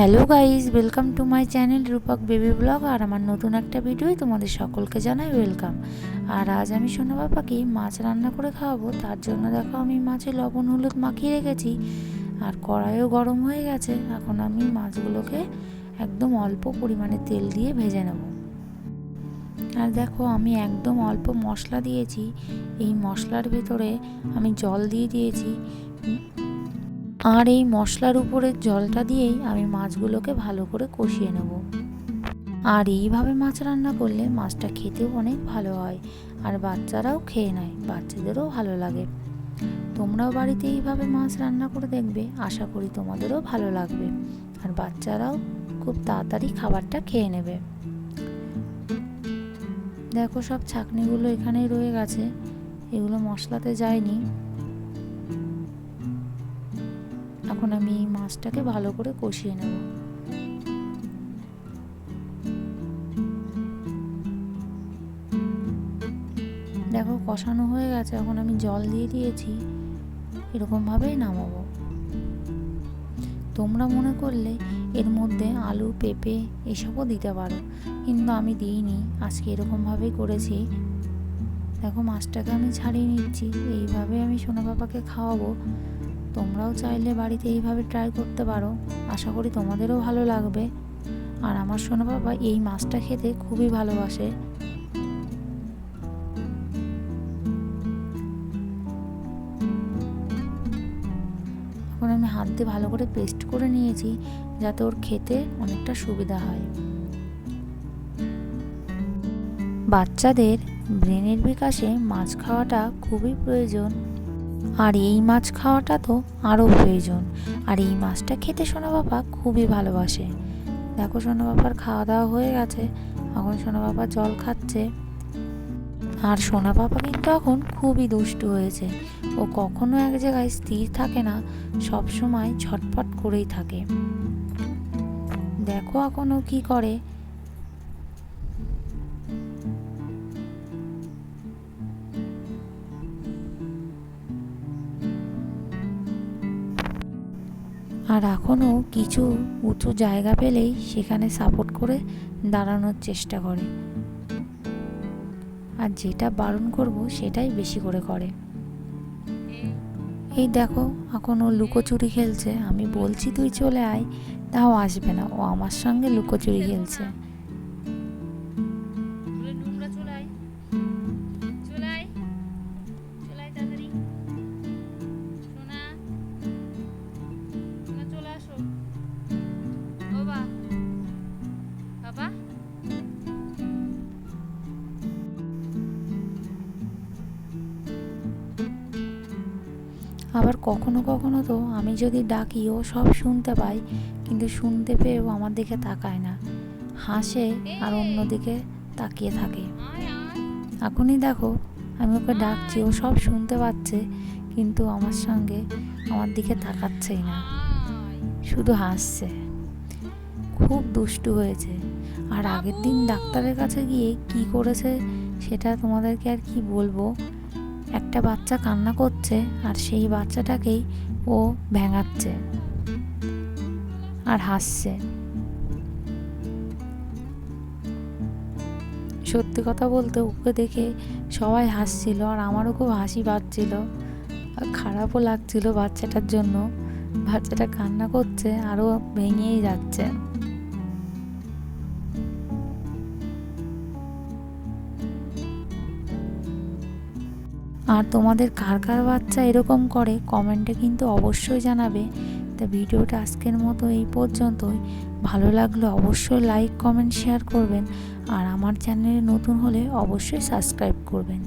Hello guys welcome to my channel Rupak baby blog আর আমার নতুন একটা ভিডিওই তোমাদের সকলকে জানাই ওয়েলকাম আর আজ আমি সোনা বাবাকে মাছ রান্না করে খাওয়াবো, তার জন্য দেখো আমি মাছে লবণ, হলুদ মাখিয়ে রেখেছি। আর কড়াইও গরম হয়ে গেছে, এখন আমি মাছগুলোকে একদম অল্প পরিমাণে তেল দিয়ে ভেজে নেব। আর দেখো আমি একদম অল্প মশলা দিয়েছি, এই মশলার ভেতরে আমি জল দিয়ে দিয়েছি। আর এই মশলার উপরের জলটা দিয়েই আমি মাছগুলোকে ভালো করে কষিয়ে নেব। আর এইভাবে মাছ রান্না করলে মাছটা খেতেও অনেক ভালো হয় আর বাচ্চারাও খেয়ে নেয়, বাচ্চাদেরও ভালো লাগে। তোমরাও বাড়িতে এইভাবে মাছ রান্না করে দেখবে, আশা করি তোমাদেরও ভালো লাগবে। আর বাচ্চারাও খুব তাড়াতাড়ি খাবারটা খেয়ে নেবে। দেখো সব ছাকনিগুলো এখানেই রয়ে গেছে। এগুলো মশলাতে যায়নি। এখন আমি এই মাছটাকে ভালো করে কষিয়ে নেব। দেখো কষানো হয়ে গেছে, এখন আমি জল দিয়ে দিয়েছি, এরকমভাবেই নামাবো। তোমরা মনে করলে এর মধ্যে আলু, পেঁপে এসবও দিতে পারো, কিন্তু আমি দিইনি, আজকে এরকমভাবেই করেছি। দেখো মাছটাকে আমি ছাড়িয়ে নিচ্ছি, এইভাবে আমি সোনা বাবাকে খাওয়াবো। তোমরাও চাইলে বাড়িতে এইভাবে ট্রাই করতে পারো। আশা করি তোমাদেরও ভালো লাগবে। আর আমার সোনা বাবা এই মাছটা খেতে খুবই ভালোবাসে। এখন আমি হাত দিয়ে ভালো করে পেস্ট করে নিয়েছি, যাতে ওর খেতে অনেকটা সুবিধা হয়। বাচ্চাদের ব্রেনের বিকাশে মাছ খাওয়াটা খুবই প্রয়োজন। আর এই মাছ খাওয়াটা তো আরও প্রয়োজন। আর এই মাছটা খেতে সোনা বাবা খুবই ভালোবাসে। দেখো সোনা বাবার খাওয়া দাওয়া হয়ে গেছে। এখন সোনা বাবা জল খাচ্ছে। আর সোনা বাবা কিন্তু এখন খুবই দুষ্টু হয়েছে। ও কখনো এক জায়গায় স্থির থাকে না, সব সময় ছটফট করেই থাকে। দেখো এখন ও কী করে। আর এখনও কিছু উঁচু জায়গা পেলেই সেখানে সাপোর্ট করে দাঁড়ানোর চেষ্টা করে। আর যেটা বারণ করব সেটাই বেশি করে করে। এই দেখো, এখন ও লুকোচুরি খেলছে। আমি বলছি তুই চলে আয়, তাও আসবে না। ও আমার সঙ্গে লুকোচুরি খেলছে। আবার কখনো কখনো তো আমি যদি ডাকি ও সব শুনতে পাই, কিন্তু শুনতে পেয়েও আমার দিকে তাকায় না। হাসে আর অন্যদিকে তাকিয়ে থাকে। এখনই দেখো, আমি ওকে ডাকছি, ও সব শুনতে পাচ্ছে, কিন্তু আমার সঙ্গে আমার দিকে তাকাচ্ছেই না। শুধু হাসছে। খুব দুষ্টু হয়েছে। আর আগের দিন ডাক্তারের কাছে গিয়ে কি করেছে, সেটা তোমাদেরকে আর কি বলব? একটা বাচ্চা কান্না করছে আর সেই বাচ্চাটাকেই ও ভেঙাচ্ছে আর হাসছে। সত্যি কথা বলতে ওকে দেখে সবাই হাসছিল আর আমারও খুব হাসি পাচ্ছিল। খারাপও লাগছিল বাচ্চাটার জন্য। বাচ্চাটা কান্না করছে, আরও ভেঙেই যাচ্ছে। আর তোমাদের কার কার বাচ্চা এরকম করে কমেন্টে কিন্তু অবশ্যই জানাবে। তা ভিডিওটা আজকের মতো এই পর্যন্তই। ভালো লাগলে অবশ্যই লাইক কমেন্ট শেয়ার করবেন। আর আমার চ্যানেলে নতুন হলে অবশ্যই সাবস্ক্রাইব করবেন।